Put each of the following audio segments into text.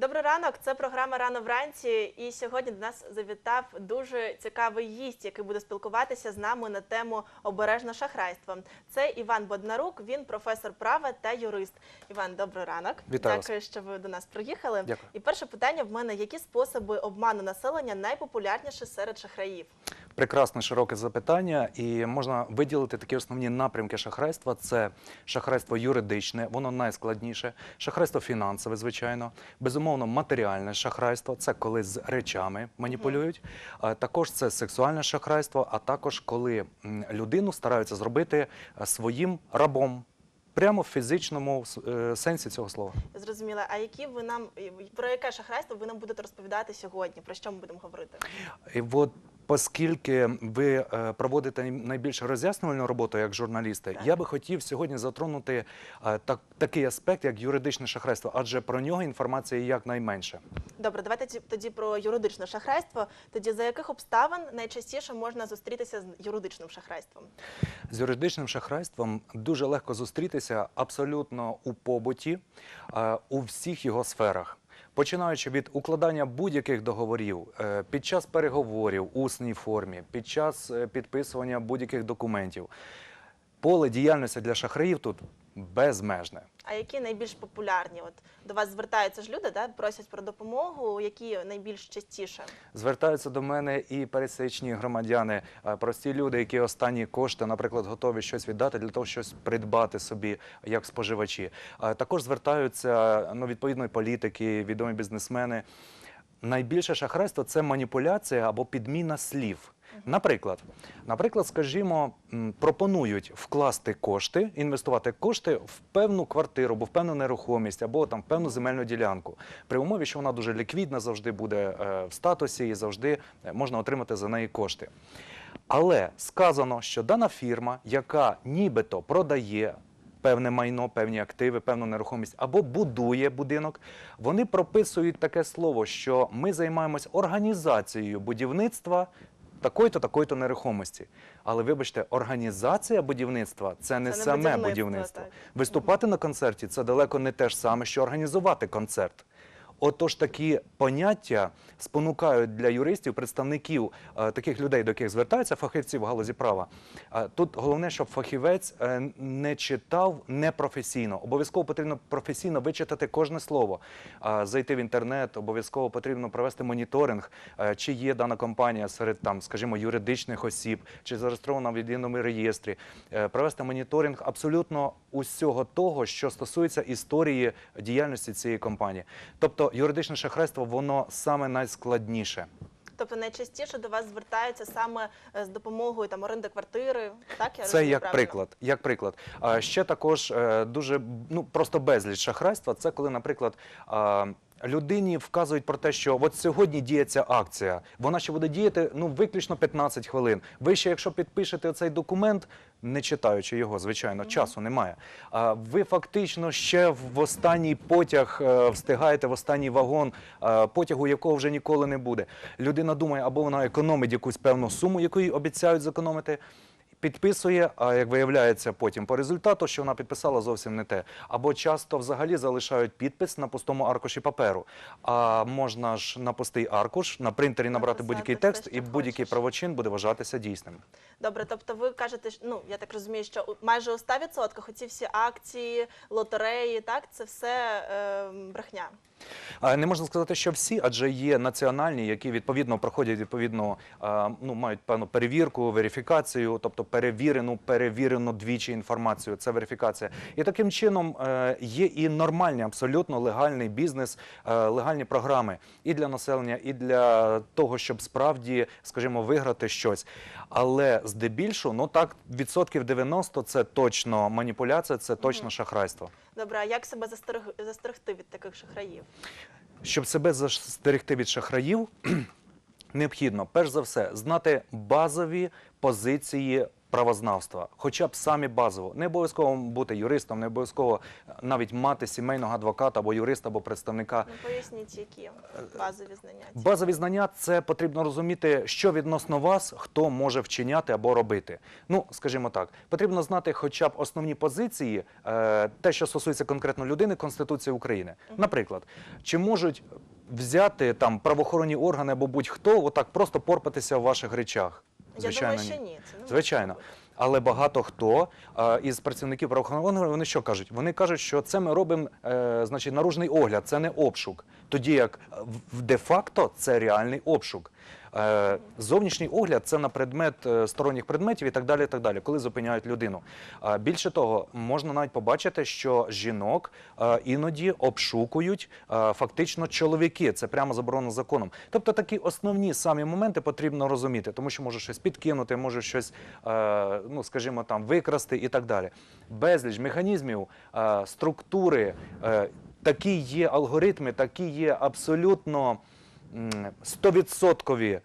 Добрий ранок. Це програма Рано вранці. І сьогодні до нас завітав дуже цікавий гість, який буде спілкуватися з нами на тему обережне шахрайство. Це Іван Боднарук. Він професор права та юрист. Іван, добрий ранок. Вітаю вас. Дякую, що ви до нас приїхали. Дякую. І перше питання в мене: які способи обману населення найпопулярніші серед шахраїв? Прекрасне широке запитання, і можна виділити такі основні напрямки шахрайства: це шахрайство юридичне, воно найскладніше, шахрайство фінансове, звичайно, безумовно, матеріальне шахрайство це коли з речами маніпулюють. А Також це сексуальне шахрайство, а також коли людину стараються зробити е, своїм рабом. Прямо в фізичному е, сенсі цього слова. Зрозуміла. А які ви нам про яке шахрайство ви нам будете розповідати сьогодні? Про що ми будемо говорити? І от оскільки ви е, проводите най- найбільш роз'яснювальну роботу як журналісти, я би хотів сьогодні затронути е, так, такий аспект, як юридичне шахрайство, адже про нього інформації якнайменше. Добре, давайте тоді про юридичне шахрайство. Тоді за яких обставин найчастіше можна зустрітися з юридичним шахрайством? З юридичним шахрайством дуже легко зустрітися абсолютно у побуті, е, у всіх його сферах. Починаючи від укладання будь-яких договорів е, під час переговорів у усній формі, під час е, підписування будь-яких документів, поле діяльності для шахраїв тут безмежне. А які найбільш популярні? От до вас звертаються ж люди, да, просять про допомогу, які найбільш частіше? Звертаються до мене і пересічні громадяни, е, прості люди, які останні кошти, наприклад, готові щось віддати для того, щось придбати собі як споживачі. Е, Також звертаються ну, відповідно і політики, відомі бізнесмени. Найбільше шахрайство це маніпуляція або підміна слів. Наприклад, наприклад, скажімо, пропонують вкласти кошти, інвестувати кошти в певну квартиру, або в певну нерухомість, або там в певну земельну ділянку, при умові, що вона дуже ліквідна, завжди буде е, в статусі і завжди е, можна отримати за неї кошти. Але сказано, що дана фірма, яка нібито продає певне майно, певні активи, певну нерухомість або будує будинок, вони прописують таке слово, що ми займаємось організацією будівництва. Такої-то, такої-то нерухомості. Але вибачте, організація будівництва це не Це не саме будівництво, будівництво. mm Виступати на концерті це далеко не те ж саме, що організувати концерт. Отож, такі поняття спонукають для юристів, представників е, таких людей, до яких звертаються фахівці в галузі права. Е, тут головне, щоб фахівець е, не читав непрофесійно. Обов'язково потрібно професійно вичитати кожне слово, зайти в інтернет, обов'язково потрібно провести моніторинг, чи є дана компанія серед там, скажімо, юридичних осіб, чи зареєстрована в єдиному реєстрі, провести моніторинг абсолютно усього того, що стосується історії діяльності цієї компанії. Тобто юридичне шахрайство воно саме найскладніше. Тобто найчастіше до вас звертаються саме е, з допомогою там оренди квартири. Так я Це розумію як правильно? приклад. Як приклад. А ще також е, дуже ну просто безліч шахрайства. Це коли, наприклад. Людині вказують про те, що от сьогодні діє ця акція. Вона ще буде діяти ну виключно 15 хвилин. Ви ще, якщо підпишете цей документ, не читаючи його, звичайно, часу немає. А ви фактично ще в останній потяг е, встигаєте в останній вагон е, потягу, якого вже ніколи не буде. Людина думає, або вона економить якусь певну суму, яку їй обіцяють зекономити. Підписує, а як виявляється потім по результату, що вона підписала зовсім не те. Або часто взагалі залишають підпис на пустому аркуші паперу. А можна ж на пустий аркуш на принтері набрати будь-який текст, і будь-який правочин буде вважатися дійсним. Добре, тобто ви кажете, ну я так розумію, що майже у 100% оці всі акції, лотереї, так це все е, брехня. Не можна сказати, що всі, адже є національні, які відповідно проходять відповідно, ну мають певну перевірку, верифікацію, тобто перевірену, перевірену двічі інформацію. Це верифікація. І таким чином е, є і нормальний, абсолютно легальний бізнес, е, легальні програми і для населення, і для того, щоб справді, скажімо, виграти щось. Але здебільшого, ну так, відсотків 90 – це точно маніпуляція, це точно шахрайство. Добре, а як себе застерег... застерегти від таких шахраїв? Щоб себе застерегти від шахраїв, необхідно перш за все знати базові позиції правознавства, хоча б самі базово. Не обов'язково бути юристом, не обов'язково е, навіть мати сімейного адвоката або юриста, або представника. Ну поясніть, які базові знання. Базові знання це потрібно розуміти, що відносно вас хто може вчиняти або робити. Ну, скажімо так, потрібно знати хоча б основні позиції, е, те, що стосується конкретно людини, Конституції України. Наприклад, чи можуть взяти там правоохоронні органи або будь-хто отак просто порпатися в ваших речах? Я думаю, що ні. Це не Звичайно. Але багато хто е, із працівників правоохоронних органів, вони що кажуть? Вони кажуть, що це ми робимо е, значить, наружний огляд, це не обшук. Тоді як в де-факто це реальний обшук. Е, зовнішній огляд це на предмет е, сторонніх предметів і так далі. і так далі, коли зупиняють людину. Більше того, можна навіть побачити, що жінок е, іноді обшукують фактично чоловіки. Це прямо заборонено законом. Тобто такі основні самі моменти потрібно розуміти, тому що може щось підкинути, може щось, ну скажімо, там викрасти і так далі. Безліч механізмів, структури. Такі є алгоритми, такі є абсолютно стовідсоткові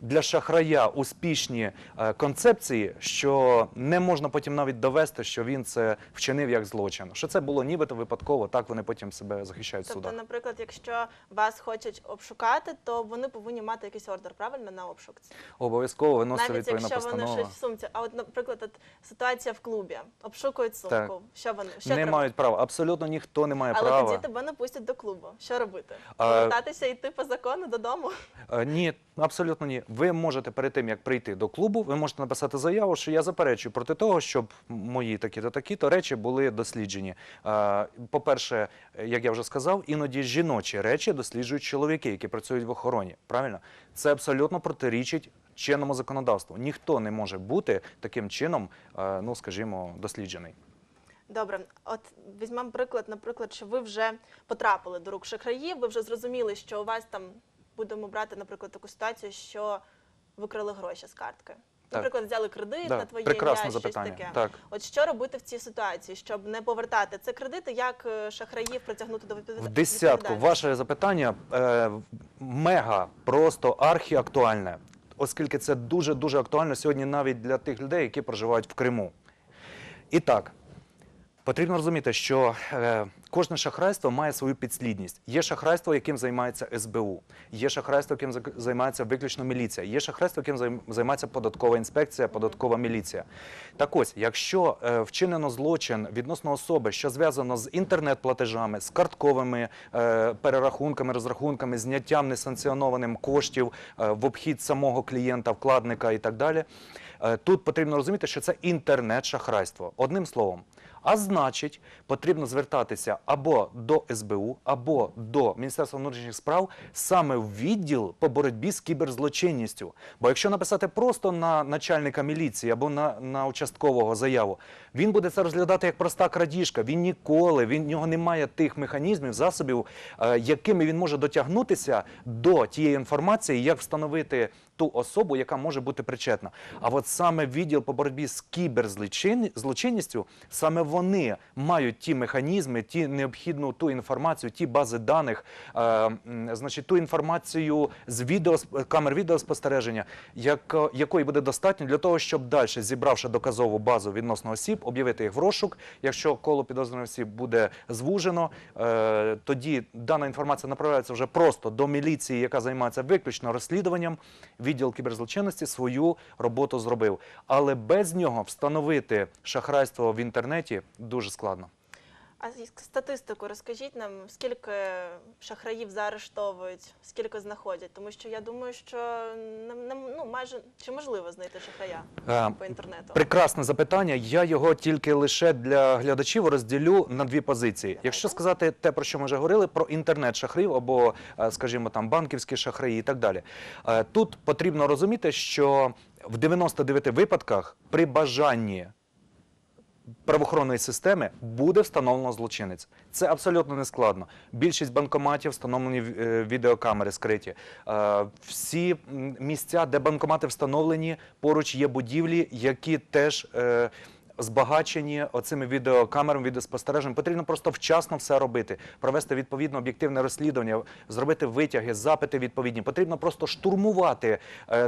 для шахрая успішні е, концепції, що не можна потім навіть довести, що він це вчинив як злочин. Що це було нібито випадково, так вони потім себе захищають в Тобто, наприклад, якщо вас хочуть обшукати, то вони повинні мати якийсь ордер, правильно, на обшук? Обов'язково виноситься Навіть якщо вони щось в сумці. А от, наприклад, от ситуація в клубі, обшукують сумку. Так. Що вони що Не треба? мають права. Абсолютно ніхто не має Але права. тоді тебе не пустять до клубу. Що робити? Повертатися йти по закону додому? Е, Ні, абсолютно ні. Ви можете перед тим, як прийти до клубу, ви можете написати заяву, що я заперечую проти того, щоб мої такі-то такі-то речі були досліджені. По-перше, як я вже сказав, іноді жіночі речі досліджують чоловіки, які працюють в охороні. Правильно? Це абсолютно протирічить чинному законодавству. Ніхто не може бути таким чином, ну скажімо, досліджений. Добре, от візьмемо приклад, наприклад, що ви вже потрапили до рук шахраїв, ви вже зрозуміли, що у вас там будемо брати, наприклад, таку ситуацію, що викрили гроші з картки. Наприклад, взяли кредит Да, на твоє прекрасне ім'я, щось таке. Так. От що робити в цій ситуації, щоб не повертати це кредити, як е, шахраїв притягнути до відповідальності? В десятку ваше запитання е, мега просто архіактуальне, оскільки це дуже дуже актуально сьогодні навіть для тих людей, які проживають в Криму. І так, потрібно розуміти, що е, кожне шахрайство має свою підслідність. Є шахрайство, яким займається СБУ, є шахрайство, яким займається виключно міліція, є шахрайство, яким займається податкова інспекція, податкова міліція. Так ось, якщо е, вчинено злочин відносно особи, що зв'язано з інтернет-платежами, з картковими е, перерахунками, розрахунками, зняттям несанкціонованим коштів е, в обхід самого клієнта, вкладника і так далі. Е, Тут потрібно розуміти, що це інтернет-шахрайство. Одним словом. А значить, потрібно звертатися або до СБУ, або до Міністерства внутрішніх справ саме в відділ по боротьбі з кіберзлочинністю. Бо якщо написати просто на начальника міліції або на, на участкового заяву, він буде це розглядати як проста крадіжка. Він ніколи, він в нього немає тих механізмів, засобів, е, якими він може дотягнутися до тієї інформації, як встановити ту особу, яка може бути причетна. А от саме відділ по боротьбі з кіберзлочинністю, саме вони мають ті механізми, ті необхідну ту інформацію, ті бази даних, е, значить, ту інформацію з відео камер відеоспостереження, яко- якої буде достатньо для того, щоб далі, зібравши доказову базу відносно осіб, об'явити їх в розшук. Якщо коло підозрюваних осіб буде звужено, е, тоді дана інформація направляється вже просто до міліції, яка займається виключно розслідуванням. Відділ кіберзлочинності свою роботу зробив. Але без нього встановити шахрайство в інтернеті дуже складно. А статистику розкажіть нам, скільки шахраїв заарештовують, скільки знаходять? Тому що я думаю, що ну, майже чи можливо знайти шахрая Е, по інтернету? Прекрасне запитання. Я його тільки лише для глядачів розділю на дві позиції. Якщо сказати те, про що ми вже говорили, про інтернет шахрів або, е, скажімо, там банківські шахраї і так далі. Е, Тут потрібно розуміти, що в 99 випадках при бажанні правоохоронної системи буде встановлено злочинець. Це абсолютно не складно. Більшість банкоматів встановлені е, відеокамери скриті. Е, Всі місця, де банкомати встановлені, поруч є будівлі, які теж. е, Збагачені оцими відеокамерами, відеоспостереженням. Потрібно просто вчасно все робити, провести відповідно об'єктивне розслідування, зробити витяги, запити відповідні. Потрібно просто штурмувати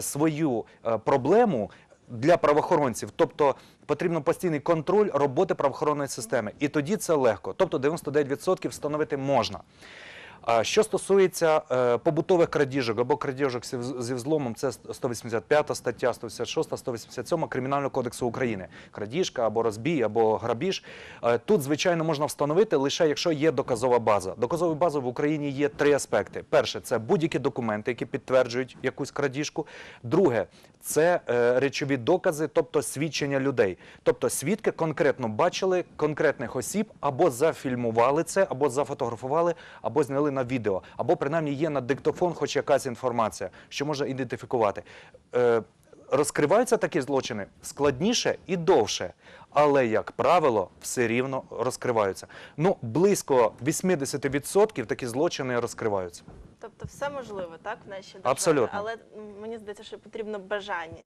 свою проблему для правоохоронців. Тобто потрібен постійний контроль роботи правоохоронної системи. І тоді це легко. Тобто 99% встановити можна. А Що стосується е, побутових крадіжок або крадіжок зі взломом, це 185 стаття, 186, 187 Кримінального кодексу України. Крадіжка або розбій, або грабіж. Е, Тут, звичайно, можна встановити лише якщо є доказова база. Доказовою базою в Україні є три аспекти: перше це будь-які документи, які підтверджують якусь крадіжку. Друге це е, речові докази, тобто свідчення людей. Тобто свідки конкретно бачили конкретних осіб або зафільмували це, або зафотографували, або зняли на відео, або принаймні є на диктофон, хоч якась інформація, що може ідентифікувати. Е, Розкриваються такі злочини складніше і довше, але як правило, все рівно розкриваються. Ну близько 80% такі злочини розкриваються. Тобто все можливо, так, в нашій державі? Абсолютно. Але мені здається, що потрібно бажання.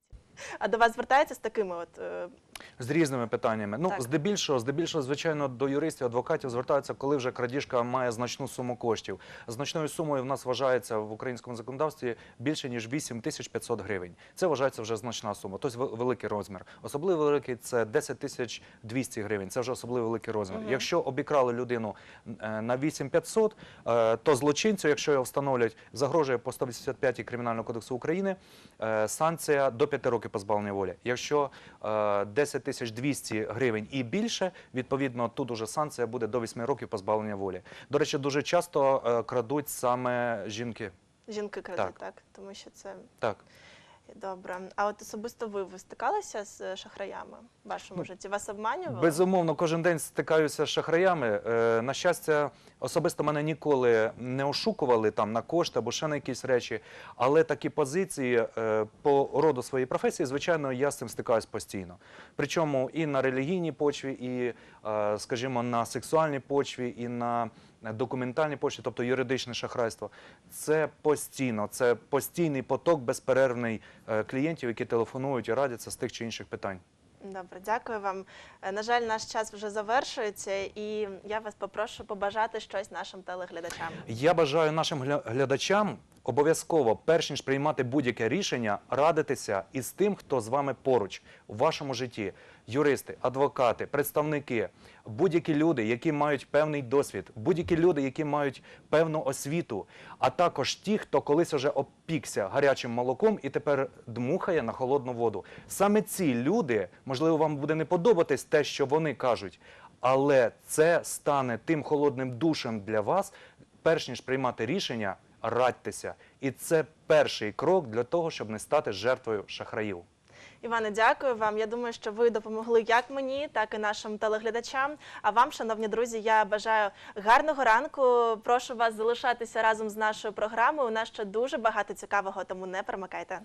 А до вас звертаються з такими от е, З різними питаннями. Ну, Так. здебільшого, здебільшого, звичайно, до юристів, адвокатів звертаються, коли вже крадіжка має значну суму коштів. Значною сумою в нас вважається в українському законодавстві більше ніж 8 тисяч 500 гривень. Це вважається вже значна сума, тобто великий розмір. Особливо великий це 10 тисяч 200 гривень. Це вже особливо великий розмір. Якщо обікрали людину е, на 8 500, е, то злочинцю, якщо його встановлять, загрожує по 185 Кримінального кодексу України е, санкція до 5 років позбавлення волі. Якщо е, 10 тисяч 200 гривень і більше, відповідно, тут уже санкція буде до 8 років позбавлення волі. До речі, дуже часто е, крадуть саме жінки. жінки крадуть, так. Так. Тому що це Так. добре. А от особисто ви, ви стикалися з шахраями в вашому Ну, житті? Вас обманювали? Безумовно, кожен день стикаюся з шахраями. Е, на щастя, особисто мене ніколи не ошукували там на кошти або ще на якісь речі. Але такі позиції е, по роду своєї професії, звичайно, я з цим стикаюсь постійно. Причому і на релігійній почві, і, е, скажімо, на сексуальній почві, і на документальній почві, тобто юридичне шахрайство. Це постійно, це постійний поток безперервний е, клієнтів, які телефонують і радяться з тих чи інших питань. Добре, дякую вам. Е, На жаль, наш час вже завершується, і я вас попрошу побажати щось нашим телеглядачам. Я бажаю нашим гля- глядачам обов'язково, перш ніж приймати будь-яке рішення, радитися із тим, хто з вами поруч у вашому житті. Юристи, адвокати, представники, будь-які люди, які мають певний досвід, будь-які люди, які мають певну освіту, а також ті, хто колись вже опікся гарячим молоком і тепер дмухає на холодну воду. Саме ці люди, можливо, вам буде не подобатись те, що вони кажуть, але це стане тим холодним душем для вас, перш ніж приймати рішення, радьтеся. І це перший крок для того, щоб не стати жертвою шахраїв. Іване, дякую вам. Я думаю, що ви допомогли як мені, так і нашим телеглядачам. А вам, шановні друзі, я бажаю гарного ранку. Прошу вас залишатися разом з нашою програмою. У нас ще дуже багато цікавого, тому не перемикайте.